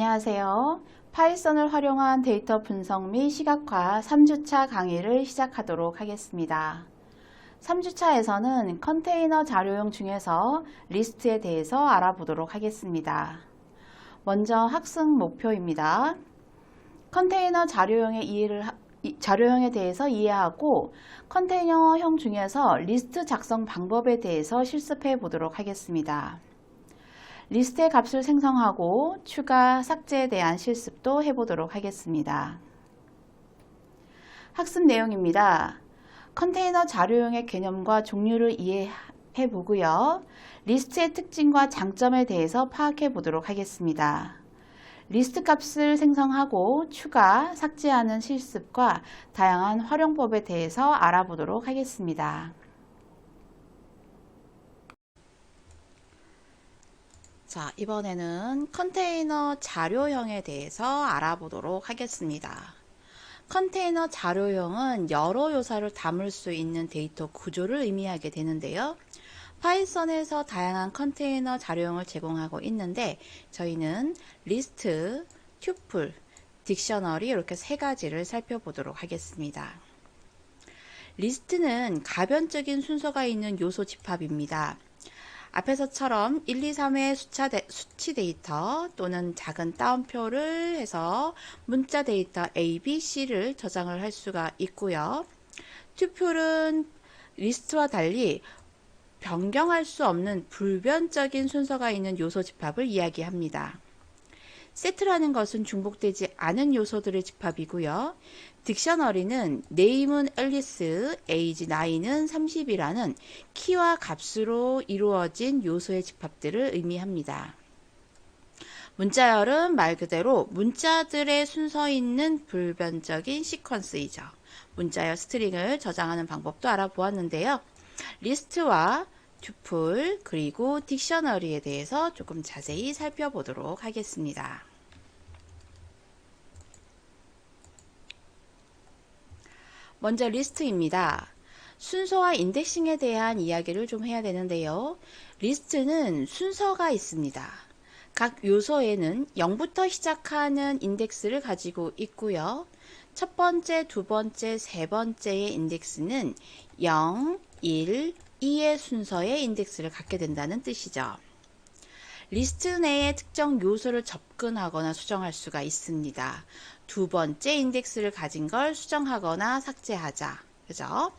안녕하세요. 파이썬을 활용한 데이터 분석 및 시각화 3주차 강의를 시작하도록 하겠습니다. 3주차에서는 컨테이너 자료용 중에서 리스트에 대해서 알아보도록 하겠습니다. 먼저 학습 목표입니다. 컨테이너 자료형의 이해를 자료형에 대해서 이해하고 컨테이너형 중에서 리스트 작성 방법에 대해서 실습해 보도록 하겠습니다. 리스트의 값을 생성하고 추가, 삭제에 대한 실습도 해보도록 하겠습니다. 학습 내용입니다. 컨테이너 자료용의 개념과 종류를 이해해 보고요. 리스트의 특징과 장점에 대해서 파악해 보도록 하겠습니다. 리스트 값을 생성하고 추가, 삭제하는 실습과 다양한 활용법에 대해서 알아보도록 하겠습니다. 자, 이번에는 컨테이너 자료형에 대해서 알아보도록 하겠습니다. 컨테이너 자료형은 여러 요소를 담을 수 있는 데이터 구조를 의미하게 되는데요. 파이썬에서 다양한 컨테이너 자료형을 제공하고 있는데 저희는 리스트, 튜플, 딕셔너리 이렇게 세 가지를 살펴보도록 하겠습니다. 리스트는 가변적인 순서가 있는 요소 집합입니다. 앞에서처럼 1, 2, 3의 수차 데, 수치 데이터 또는 작은 따옴표를 해서 문자 데이터 A, B, C를 저장을 할 수가 있고요. 튜플은 리스트와 달리 변경할 수 없는 불변적인 순서가 있는 요소 집합을 이야기합니다. 세트라는 것은 중복되지 않은 요소들의 집합이고요. 딕셔너리는 네임은 앨리스, 에이지 나이는 30이라는 키와 값으로 이루어진 요소의 집합들을 의미합니다. 문자열은 말 그대로 문자들의 순서 있는 불변적인 시퀀스이죠. 문자열 스트링을 저장하는 방법도 알아보았는데요. 리스트와 튜플 그리고 딕셔너리에 대해서 조금 자세히 살펴보도록 하겠습니다. 먼저 리스트입니다. 순서와 인덱싱에 대한 이야기를 좀 해야 되는데요. 리스트는 순서가 있습니다. 각 요소에는 0부터 시작하는 인덱스를 가지고 있고요. 첫 번째, 두 번째, 세 번째의 인덱스는 0, 1, 2의 순서의 인덱스를 갖게 된다는 뜻이죠. 리스트 내에 특정 요소를 접근하거나 수정할 수가 있습니다. 두 번째 인덱스를 가진 걸 수정하거나 삭제하자. 그죠?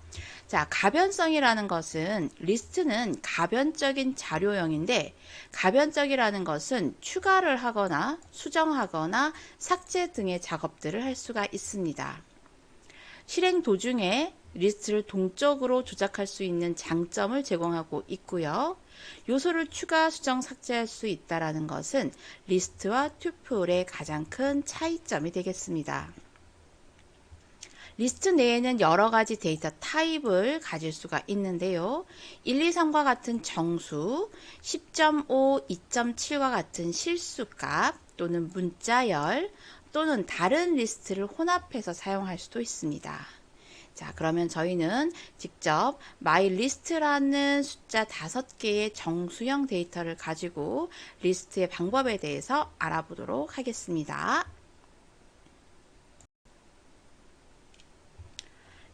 자, 가변성이라는 것은 리스트는 가변적인 자료형인데 가변적이라는 것은 추가를 하거나 수정하거나 삭제 등의 작업들을 할 수가 있습니다. 실행 도중에 리스트를 동적으로 조작할 수 있는 장점을 제공하고 있고요. 요소를 추가, 수정, 삭제할 수 있다라는 것은 리스트와 튜플의 가장 큰 차이점이 되겠습니다. 리스트 내에는 여러 가지 데이터 타입을 가질 수가 있는데요. 1, 2, 3과 같은 정수, 10.5, 2.7과 같은 실수값 또는 문자열 또는 다른 리스트를 혼합해서 사용할 수도 있습니다. 자, 그러면 저희는 직접 myList라는 숫자 5개의 정수형 데이터를 가지고 리스트의 방법에 대해서 알아보도록 하겠습니다.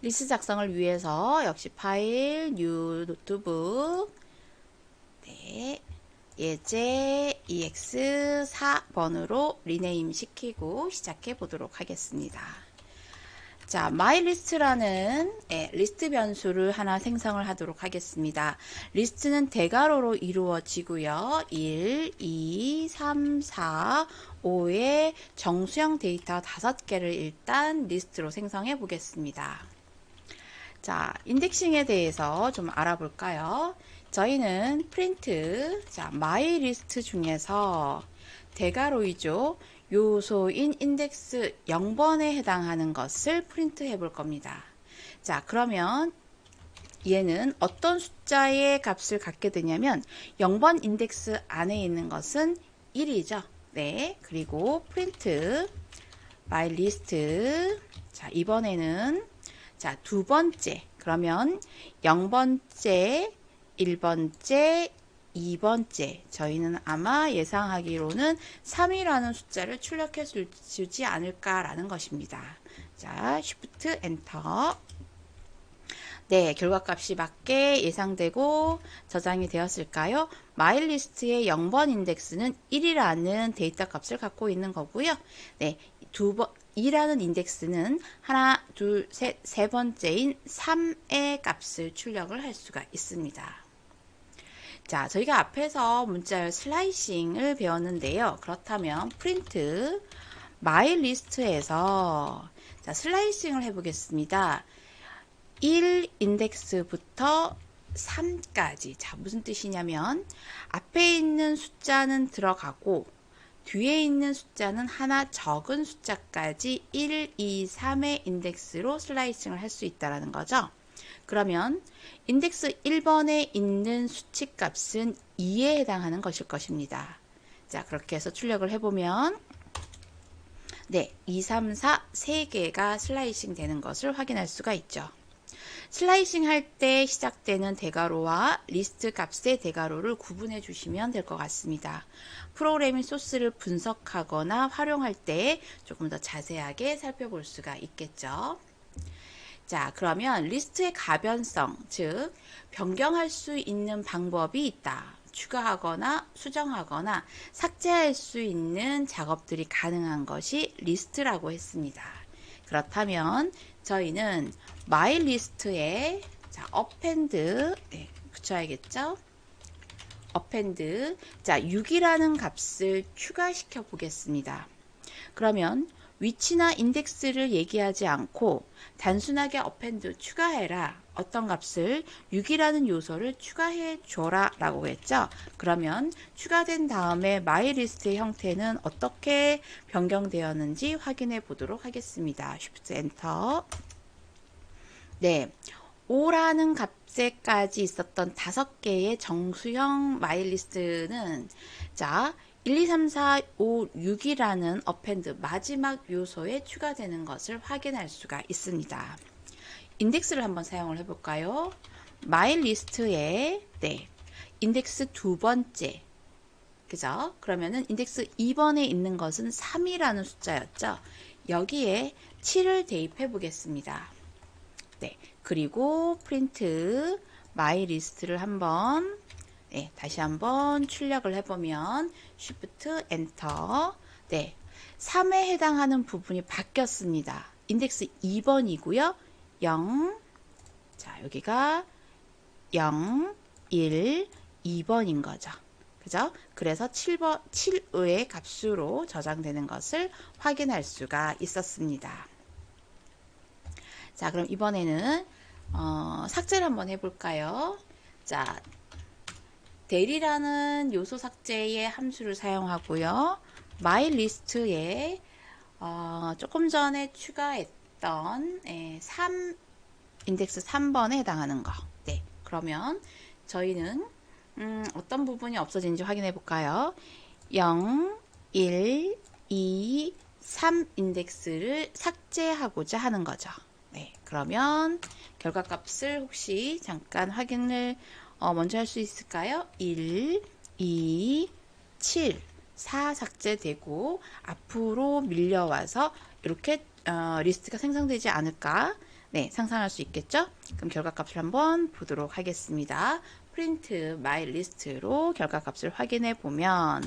리스트 작성을 위해서 역시 파일, 뉴 노트북, 네, 예제 ex4번으로 리네임 시키고 시작해 보도록 하겠습니다. 자, myList라는 예, 리스트 변수를 하나 생성을 하도록 하겠습니다. 리스트는 대괄호로 이루어지고요. 1, 2, 3, 4, 5의 정수형 데이터 5개를 일단 리스트로 생성해 보겠습니다. 자, 인덱싱에 대해서 좀 알아볼까요? 저희는 프린트, 자, myList 중에서 대괄호이죠. 요소인 인덱스 0번에 해당하는 것을 프린트 해 볼 겁니다. 자, 그러면 얘는 어떤 숫자의 값을 갖게 되냐면 0번 인덱스 안에 있는 것은 1이죠. 네. 그리고 프린트 my list 자, 이번에는 자, 두 번째. 그러면 0번째, 1번째, 2번째. 저희는 아마 예상하기로는 3이라는 숫자를 출력해 주지 않을까라는 것입니다. 자, Shift 엔터. 네, 결과값이 맞게 예상되고 저장이 되었을까요? 마일리스트의 0번 인덱스는 1이라는 데이터 값을 갖고 있는 거고요. 네, 두 번, 2라는 인덱스는 하나, 둘, 셋, 세 번째인 3의 값을 출력을 할 수가 있습니다. 자, 저희가 앞에서 문자열 슬라이싱을 배웠는데요. 그렇다면 프린트 마이 리스트에서 자, 슬라이싱을 해보겠습니다. 1 인덱스부터 3까지. 자, 무슨 뜻이냐면 앞에 있는 숫자는 들어가고 뒤에 있는 숫자는 하나 적은 숫자까지 1, 2, 3의 인덱스로 슬라이싱을 할 수 있다라는 거죠. 그러면 인덱스 1번에 있는 수치 값은 2에 해당하는 것일 것입니다. 자, 그렇게 해서 출력을 해보면 네, 2, 3, 4, 3개가 슬라이싱 되는 것을 확인할 수가 있죠. 슬라이싱 할 때 시작되는 대괄호와 리스트 값의 대괄호를 구분해 주시면 될 것 같습니다. 프로그래밍 소스를 분석하거나 활용할 때 조금 더 자세하게 살펴볼 수가 있겠죠. 자, 그러면 리스트의 가변성, 즉 변경할 수 있는 방법이 있다. 추가하거나 수정하거나 삭제할 수 있는 작업들이 가능한 것이 리스트라고 했습니다. 그렇다면 저희는 my 리스트에 자, append 네, 붙여야겠죠? append 자, 6이라는 값을 추가시켜 보겠습니다. 그러면 위치나 인덱스를 얘기하지 않고 단순하게 append 추가해라. 어떤 값을 6이라는 요소를 추가해 줘라 라고 했죠. 그러면 추가된 다음에 마이리스트의 형태는 어떻게 변경되었는지 확인해 보도록 하겠습니다. Shift 엔터. 네. 5라는 값에까지 있었던 다섯 개의 정수형 마일리스트는 자 1, 2, 3, 4, 5, 6이라는 어펜드 마지막 요소에 추가되는 것을 확인할 수가 있습니다. 인덱스를 한번 사용을 해볼까요? 마일 리스트에 네, 인덱스 두 번째 그죠? 그러면은 인덱스 2번에 있는 것은 3이라는 숫자였죠. 여기에 7을 대입해 보겠습니다. 네, 그리고 프린트 마이 리스트를 한번 네, 다시 한번 출력을 해보면 Shift 엔터 네, 3에 해당하는 부분이 바뀌었습니다. 인덱스 2번이고요. 0 자, 여기가 0, 1, 2번인 거죠. 그죠? 그래서 7번, 7의 값수로 저장되는 것을 확인할 수가 있었습니다. 자, 그럼 이번에는 어, 삭제를 한번 해볼까요? 자, 대리라는 요소 삭제의 함수를 사용하고요. list에 어, 조금 전에 추가했던 예, 3 인덱스 3번에 해당하는 거. 네. 그러면 저희는 음, 어떤 부분이 없어진지 확인해 볼까요? 0, 1, 2, 3 인덱스를 삭제하고자 하는 거죠. 네. 그러면 결과값을 혹시 잠깐 확인을 어, 먼저 할 수 있을까요? 1, 2, 7, 4 삭제되고 앞으로 밀려와서 이렇게 어, 리스트가 생성되지 않을까 네, 상상할 수 있겠죠? 그럼 결과값을 한번 보도록 하겠습니다. 프린트 마이 리스트로 결과값을 확인해 보면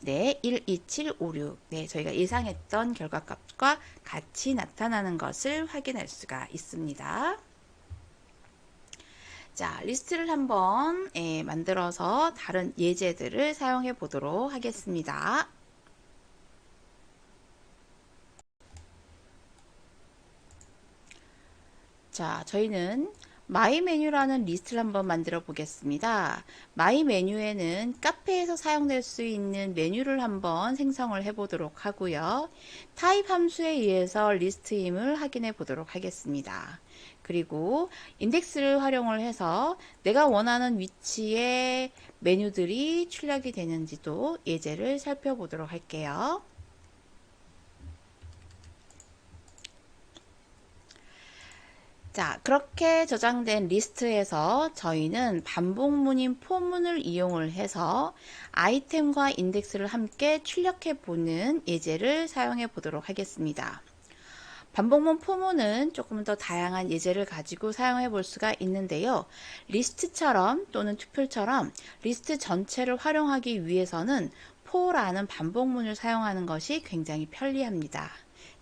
네, 1, 2, 7, 5, 6. 네, 저희가 예상했던 결과값과 같이 나타나는 것을 확인할 수가 있습니다. 자, 리스트를 한번 예, 만들어서 다른 예제들을 사용해 보도록 하겠습니다. 자, 저희는 마이 메뉴라는 리스트를 한번 만들어 보겠습니다. 마이 메뉴에는 카페에서 사용될 수 있는 메뉴를 한번 생성을 해 보도록 하고요. 타입 함수에 의해서 리스트임을 확인해 보도록 하겠습니다. 그리고 인덱스를 활용을 해서 내가 원하는 위치에 메뉴들이 출력이 되는지도 예제를 살펴보도록 할게요. 자, 그렇게 저장된 리스트에서 저희는 반복문인 포문을 이용을 해서 아이템과 인덱스를 함께 출력해 보는 예제를 사용해 보도록 하겠습니다. 반복문 포문은 조금 더 다양한 예제를 가지고 사용해 볼 수가 있는데요. 리스트처럼 또는 투표처럼 리스트 전체를 활용하기 위해서는 포라는 반복문을 사용하는 것이 굉장히 편리합니다.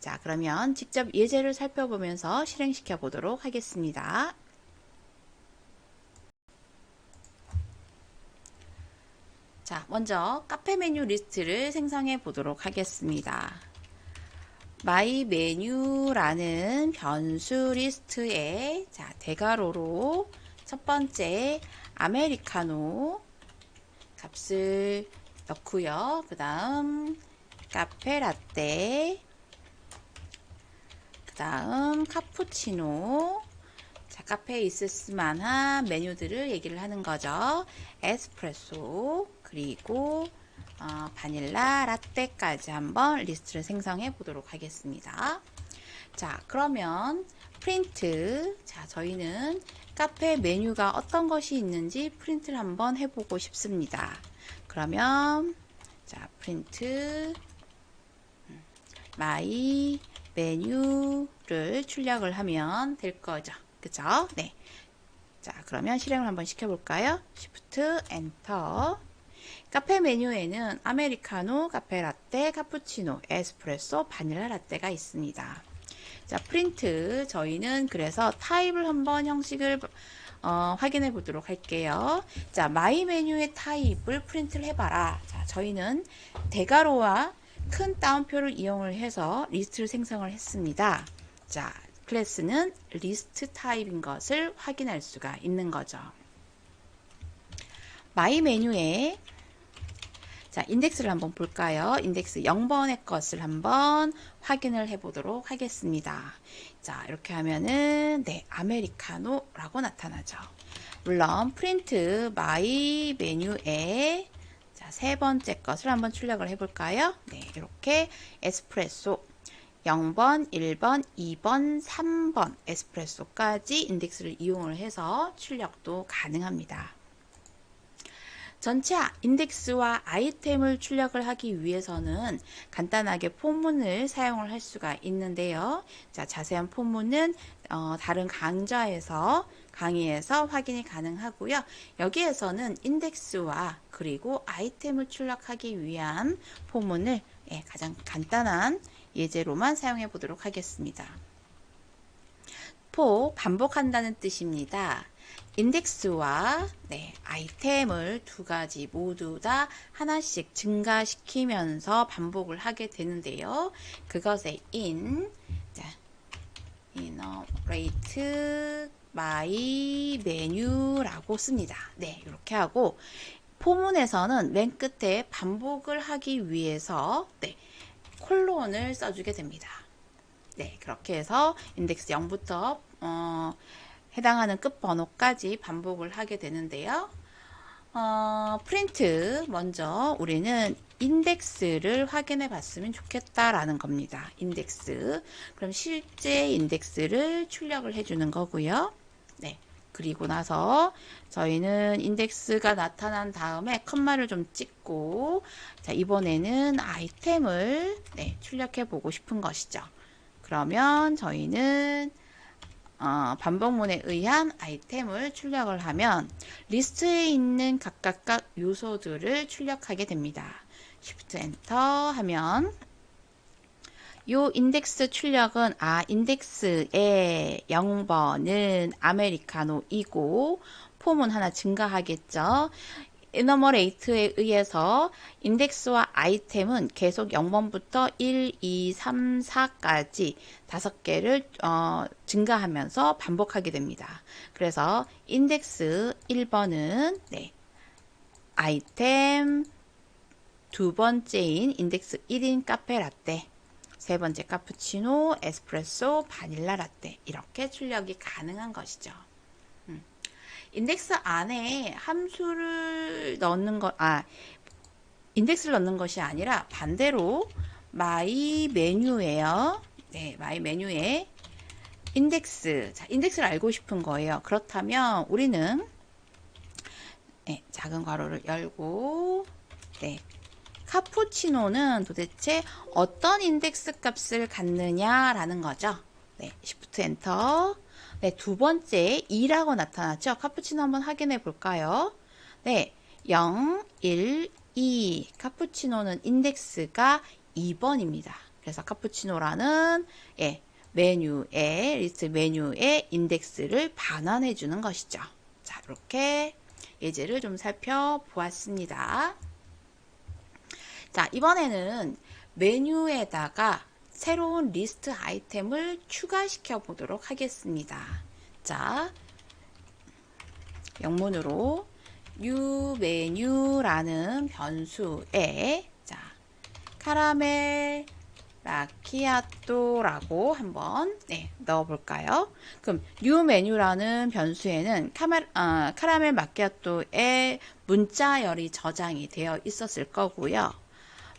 자, 그러면 직접 예제를 살펴보면서 실행시켜 보도록 하겠습니다. 자, 먼저 카페 메뉴 리스트를 생성해 보도록 하겠습니다. 마이 메뉴라는 변수 리스트에 자, 대괄호로 첫 번째 아메리카노 값을 넣고요. 그 다음 카페 라떼 그 다음 카푸치노 자, 카페에 있을 만한 메뉴들을 얘기를 하는 거죠. 에스프레소 그리고 어, 바닐라 라떼까지 한번 리스트를 생성해 보도록 하겠습니다. 자, 그러면 프린트. 자, 저희는 카페 메뉴가 어떤 것이 있는지 프린트를 한번 해보고 싶습니다. 그러면 자, 프린트 마이 메뉴를 출력을 하면 될 거죠. 그죠? 네. 자, 그러면 실행을 한번 시켜볼까요? Shift, Enter. 카페 메뉴에는 아메리카노, 카페 라떼, 카푸치노, 에스프레소, 바닐라 라떼가 있습니다. 자, 프린트. 저희는 그래서 타입을 한번 형식을 어, 확인해 보도록 할게요. 자, 마이 메뉴의 타입을 프린트를 해봐라. 자, 저희는 대괄호와 큰 따옴표를 이용을 해서 리스트를 생성을 했습니다. 자, 클래스는 리스트 타입인 것을 확인할 수가 있는 거죠. 마이 메뉴에 자, 인덱스를 한번 볼까요? 인덱스 0번의 것을 한번 확인을 해 보도록 하겠습니다. 자, 이렇게 하면은 네, 아메리카노라고 나타나죠. 물론 프린트 마이 메뉴에 자, 세 번째 것을 한번 출력을 해 볼까요? 네, 이렇게 에스프레소 0번, 1번, 2번, 3번 에스프레소까지 인덱스를 이용을 해서 출력도 가능합니다. 전체 인덱스와 아이템을 출력을 하기 위해서는 간단하게 포문을 사용을 할 수가 있는데요. 자, 자세한 포문은 어, 다른 강좌에서 강의에서 확인이 가능하고요. 여기에서는 인덱스와 그리고 아이템을 출력하기 위한 포문을 예, 가장 간단한 예제로만 사용해 보도록 하겠습니다. 포 반복한다는 뜻입니다. 인덱스와 네, 아이템을 두 가지 모두 다 하나씩 증가시키면서 반복을 하게 되는데요. 그것의 in 자, enumerate my menu라고 씁니다. 네, 이렇게 하고 포문에서는 맨 끝에 반복을 하기 위해서 네, 콜론을 써주게 됩니다. 네, 그렇게 해서 인덱스 0부터 어, 해당하는 끝 번호까지 반복을 하게 되는데요. 어, 프린트 먼저 우리는 인덱스를 확인해 봤으면 좋겠다라는 겁니다. 인덱스. 그럼 실제 인덱스를 출력을 해주는 거고요. 네. 그리고 나서 저희는 인덱스가 나타난 다음에 컴마를 좀 찍고 자 이번에는 아이템을 네, 출력해 보고 싶은 것이죠. 그러면 저희는 어, 반복문에 의한 아이템을 출력을 하면 리스트에 있는 각각각 요소들을 출력하게 됩니다. Shift Enter 하면 요 인덱스 출력은 아 인덱스의 0번은 아메리카노이고 폼은 하나 증가하겠죠. 에너머레이트에 의해서 인덱스와 아이템은 계속 0번부터 1, 2, 3, 4까지 다섯 개를 어, 증가하면서 반복하게 됩니다. 그래서 인덱스 1번은 네, 아이템 두 번째인 인덱스 1인 카페 라떼 세 번째 카푸치노, 에스프레소, 바닐라 라떼 이렇게 출력이 가능한 것이죠. 음. 인덱스 안에 함수를 넣는 것, 아, 인덱스를 넣는 것이 아니라 반대로 마이 메뉴에요. 네, 마이 메뉴에 인덱스. 자, 인덱스를 알고 싶은 거예요. 그렇다면 우리는 네, 작은 괄호를 열고 네. 카푸치노는 도대체 어떤 인덱스 값을 갖느냐라는 거죠. 네, Shift 엔터. 네, 두 번째 2라고 나타났죠. 카푸치노 한번 확인해 볼까요? 네, 0, 1, 2. 카푸치노는 인덱스가 2번입니다. 그래서 카푸치노라는 예, 메뉴에 리스트 메뉴의 인덱스를 반환해 주는 것이죠. 자, 이렇게 예제를 좀 살펴보았습니다. 자, 이번에는 메뉴에다가 새로운 리스트 아이템을 추가시켜 보도록 하겠습니다. 자, 영문으로 new 메뉴라는 변수에 자, 카라멜 라키아토라고 한번 네, 넣어볼까요? 그럼 new 메뉴라는 변수에는 카멜, 아, 카라멜 마키아토의 문자열이 저장이 되어 있었을 거고요.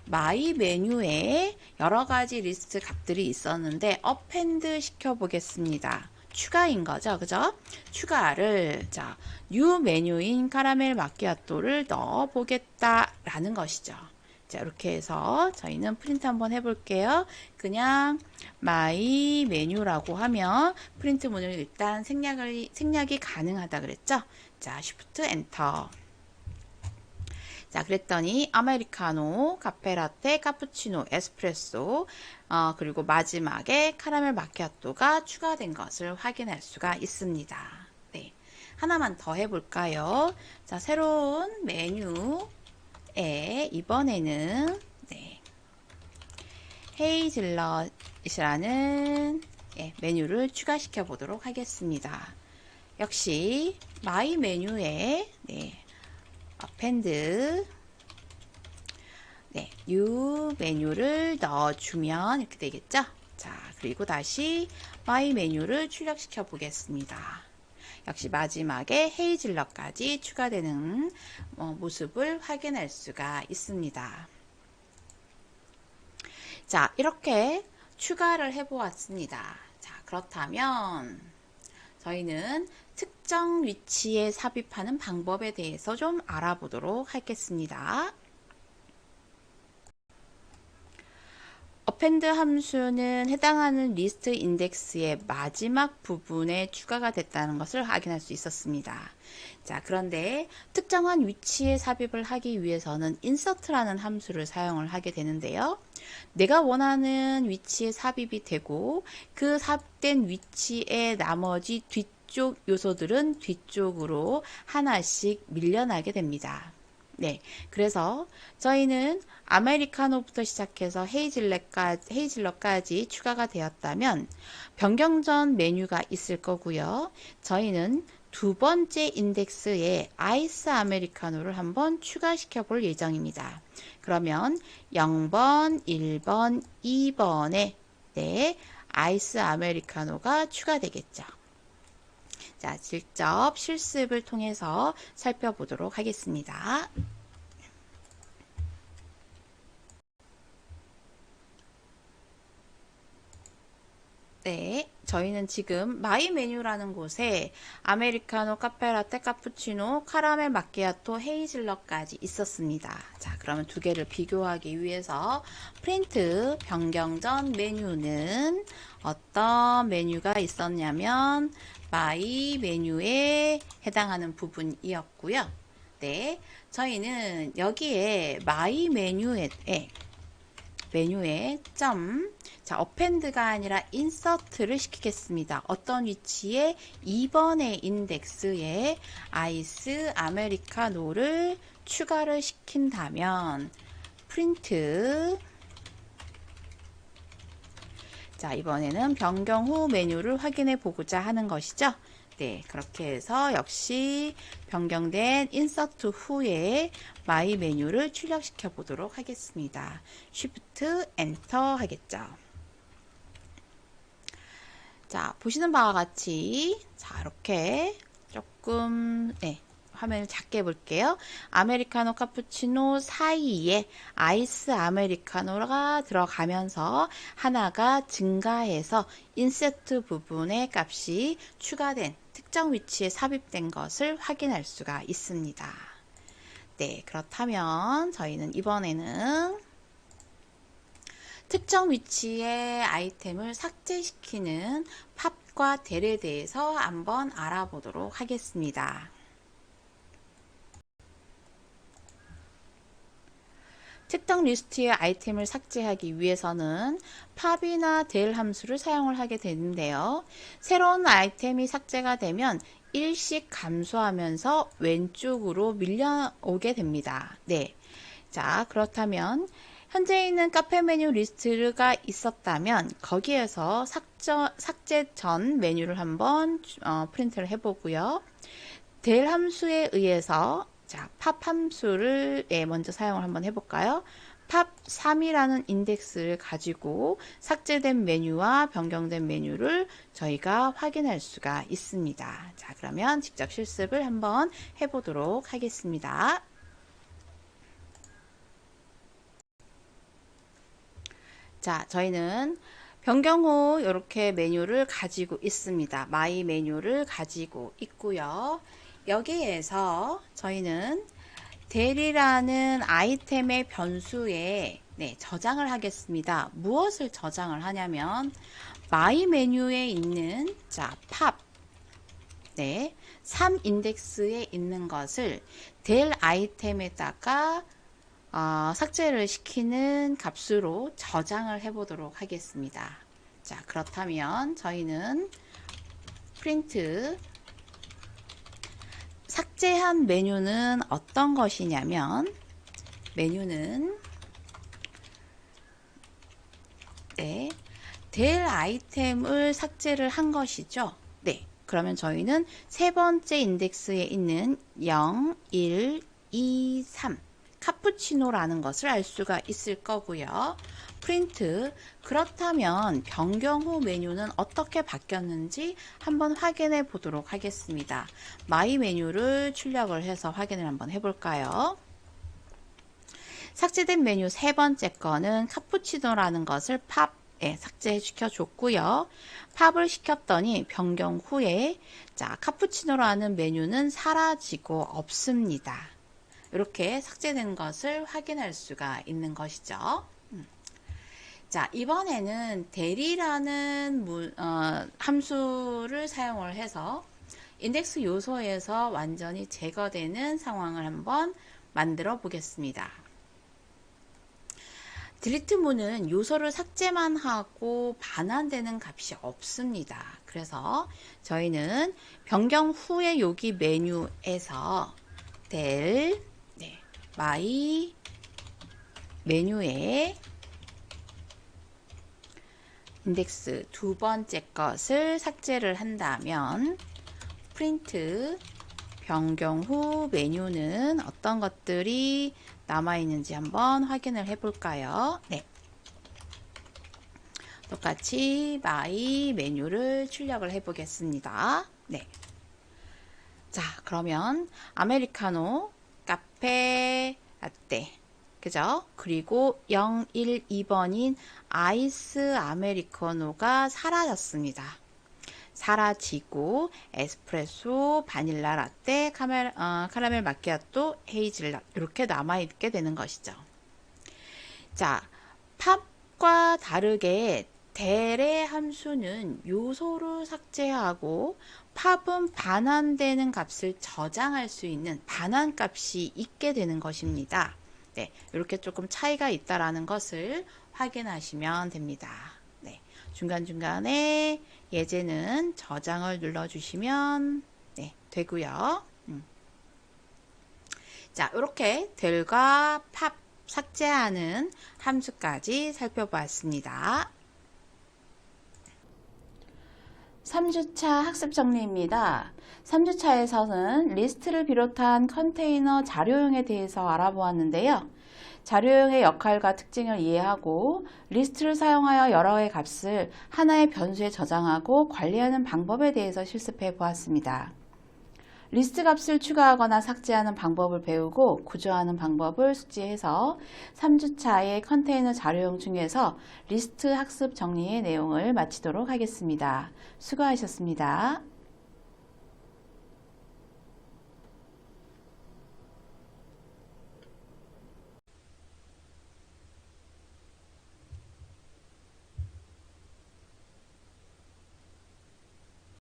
마이 메뉴에 여러 가지 리스트 값들이 있었는데 어펜드 시켜 보겠습니다. 추가인 거죠. 그죠? 추가를 자, 뉴 메뉴인 카라멜 마키아토를 넣어 보겠다라는 것이죠. 자, 이렇게 해서 저희는 프린트 한번 해 볼게요. 그냥 마이 메뉴라고 하면 프린트 문을 일단 생략을 생략이 가능하다 그랬죠? 자, 쉬프트 엔터. 자, 그랬더니 아메리카노, 카페라떼, 카푸치노, 에스프레소, 어, 그리고 마지막에 카라멜 마키아토가 추가된 것을 확인할 수가 있습니다. 네. 하나만 더 해볼까요? 자, 새로운 메뉴에 이번에는 네. 헤이즐넛이라는 예, 메뉴를 추가시켜 보도록 하겠습니다. 역시 마이 메뉴에 네, append 네, new 메뉴를 넣어주면 이렇게 되겠죠? 자, 그리고 다시 my 메뉴를 출력시켜 보겠습니다. 역시 마지막에 헤이즐넛까지 추가되는 어, 모습을 확인할 수가 있습니다. 자, 이렇게 추가를 해보았습니다. 자, 그렇다면 저희는 특정 위치에 삽입하는 방법에 대해서 좀 알아보도록 하겠습니다. append 함수는 해당하는 리스트 인덱스의 마지막 부분에 추가가 됐다는 것을 확인할 수 있었습니다. 자, 그런데 특정한 위치에 삽입을 하기 위해서는 insert라는 함수를 사용을 하게 되는데요. 내가 원하는 위치에 삽입이 되고 그 삽입된 위치의 나머지 뒤쪽 요소들은 뒤쪽으로 하나씩 밀려나게 됩니다. 네. 그래서 저희는 아메리카노부터 시작해서 헤이즐넛까지, 헤이즐넛까지 추가가 되었다면 변경 전 메뉴가 있을 거고요. 저희는 두 번째 인덱스에 아이스 아메리카노를 한번 추가시켜 볼 예정입니다. 그러면 0번, 1번, 2번에 네, 아이스 아메리카노가 추가되겠죠. 자, 직접 실습을 통해서 살펴보도록 하겠습니다. 네, 저희는 지금 마이 메뉴라는 곳에 아메리카노, 카페 라떼, 카푸치노, 카라멜 마키아토, 헤이즐넛까지 있었습니다. 자, 그러면 두 개를 비교하기 위해서 프린트 변경 전 메뉴는 어떤 메뉴가 있었냐면 마이 메뉴에 해당하는 부분이었고요. 네, 저희는 여기에 마이 메뉴에 메뉴에 점 자, 어펜드가 아니라 인서트를 시키겠습니다. 어떤 위치에 2번의 인덱스에 아이스 아메리카노를 추가를 시킨다면 프린트 자, 이번에는 변경 후 메뉴를 확인해 보고자 하는 것이죠. 네, 그렇게 해서 역시 변경된 인서트 후에 마이 메뉴를 출력시켜 보도록 하겠습니다. Shift 엔터 하겠죠. 자, 보시는 바와 같이 자, 이렇게 조금 네, 화면을 작게 해볼게요. 아메리카노 카푸치노 사이에 아이스 아메리카노가 들어가면서 하나가 증가해서 인세트 부분의 값이 추가된 특정 위치에 삽입된 것을 확인할 수가 있습니다. 네, 그렇다면 저희는 이번에는 특정 위치의 아이템을 삭제시키는 팝과 델에 대해서 한번 알아보도록 하겠습니다. 특정 리스트의 아이템을 삭제하기 위해서는 팝이나 델 함수를 사용을 하게 되는데요. 새로운 아이템이 삭제가 되면 일씩 감소하면서 왼쪽으로 밀려오게 됩니다. 네. 자, 그렇다면 현재 있는 카페 메뉴 리스트가 있었다면 거기에서 삭제, 삭제 전 메뉴를 한번 어, 프린트를 해보고요. 델 함수에 의해서 자, 팝 함수를 예, 먼저 사용을 한번 해볼까요? 팝 3이라는 인덱스를 가지고 삭제된 메뉴와 변경된 메뉴를 저희가 확인할 수가 있습니다. 자, 그러면 직접 실습을 한번 해보도록 하겠습니다. 자, 저희는 변경 후 이렇게 메뉴를 가지고 있습니다. 마이 메뉴를 가지고 있고요. 여기에서 저희는 델이라는 아이템의 변수에 네, 저장을 하겠습니다. 무엇을 저장을 하냐면 마이 메뉴에 있는 자, 팝 네, 3 인덱스에 있는 것을 델 아이템에다가 어, 삭제를 시키는 값으로 저장을 해 보도록 하겠습니다. 자, 그렇다면 저희는 프린트 삭제한 메뉴는 어떤 것이냐면 메뉴는 네, 될 아이템을 삭제를 한 것이죠. 네, 그러면 저희는 세 번째 인덱스에 있는 0, 1, 2, 3 카푸치노라는 것을 알 수가 있을 거고요. 프린트 그렇다면 변경 후 메뉴는 어떻게 바뀌었는지 한번 확인해 보도록 하겠습니다. 마이 메뉴를 출력을 해서 확인을 한번 해볼까요? 삭제된 메뉴 세 번째 거는 카푸치노라는 것을 팝에 삭제 시켜 줬고요. 팝을 시켰더니 변경 후에 자 카푸치노라는 메뉴는 사라지고 없습니다. 이렇게 삭제된 것을 확인할 수가 있는 것이죠. 음. 자, 이번에는 대리라는 문, 어, 함수를 사용을 해서 인덱스 요소에서 완전히 제거되는 상황을 한번 만들어 보겠습니다. 딜리트 문은 요소를 삭제만 하고 반환되는 값이 없습니다. 그래서 저희는 변경 후에 여기 메뉴에서 델 마이 메뉴에 인덱스 두 번째 것을 삭제를 한다면 프린트 변경 후 메뉴는 어떤 것들이 남아 있는지 한번 확인을 해 볼까요? 네. 똑같이 마이 메뉴를 출력을 해 보겠습니다. 네. 자, 그러면 아메리카노 카페 라떼 그죠? 그리고 012번인 아이스 아메리카노가 사라졌습니다. 사라지고 에스프레소, 바닐라 라떼, 카멜, 어, 카라멜 마키아또, 헤이즐넛 이렇게 남아있게 되는 것이죠. 자, 팝과 다르게 델의 함수는 요소를 삭제하고 팝은 반환되는 값을 저장할 수 있는 반환 값이 있게 되는 것입니다. 네, 이렇게 조금 차이가 있다라는 것을 확인하시면 됩니다. 네, 중간중간에 예제는 저장을 눌러주시면 네, 되고요. 음. 자, 이렇게 델과 팝 삭제하는 함수까지 살펴보았습니다. 3주차 학습 정리입니다. 3주차에서는 리스트를 비롯한 컨테이너 자료형에 대해서 알아보았는데요. 자료형의 역할과 특징을 이해하고 리스트를 사용하여 여러 개의 값을 하나의 변수에 저장하고 관리하는 방법에 대해서 실습해 보았습니다. 리스트 값을 추가하거나 삭제하는 방법을 배우고 구조하는 방법을 숙지해서 3주차의 컨테이너 자료용 중에서 리스트 학습 정리의 내용을 마치도록 하겠습니다. 수고하셨습니다.